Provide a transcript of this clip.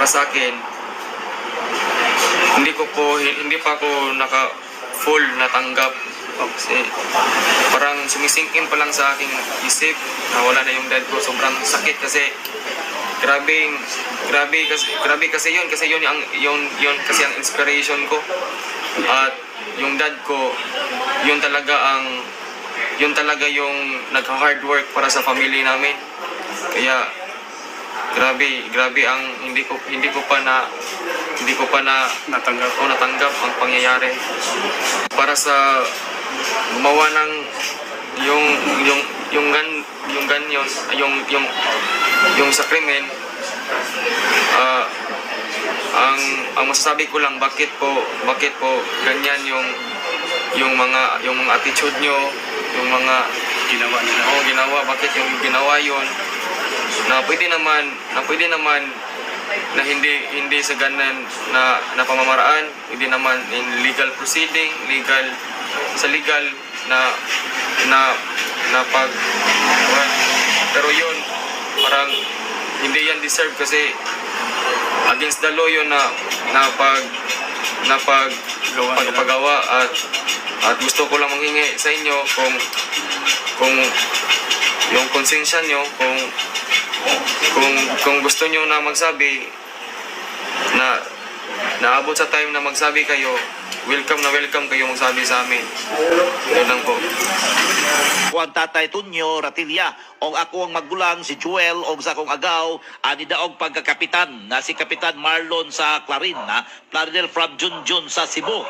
para sa akin, hindi ko po, hindi pa ako naka full natanggap. Kasi parang sumisingkin pa lang sa aking isip na wala na yung dad ko. Sobrang sakit kasi. Grabing grabe kasi grabe kasi yun. Kasi yun ang yun yun kasi ang inspiration ko. At yung dad ko yun talaga ang yun talaga yung nag-hard work para sa family namin. Kaya grabe grabe ang hindi ko hindi ko pa na hindi ko pa na natanggap o natanggap ang pangyayari para sa gumawa ng yung yung yung gan yung ganyon yung yung yung sa krimen ah, ang ang masasabi ko lang bakit po bakit po ganyan yung yung mga yung mga attitude nyo yung mga Ginawa nila. Oo, ginawa. Bakit yung ginawa yon na pwede naman, na pwede naman na hindi hindi sa ganan na, na pamamaraan, hindi naman in legal proceeding, legal sa legal na na na pag pero yun parang hindi yan deserve kasi against the law yun na na pag na pag pagpagawa at at gusto ko lang manghingi sa inyo kung kung yung konsensya nyo kung kung kung gusto nyo na magsabi na naabot sa time na magsabi kayo welcome na welcome kayo magsabi sa amin. Yun lang po. Kuang tatay Tunyo Ratilia. Og ako ang magulang si Joel og sa akong agaw ani daog pagkakapitan na si Kapitan Marlon sa Clarin na Plaridel from Junjun sa Cebu.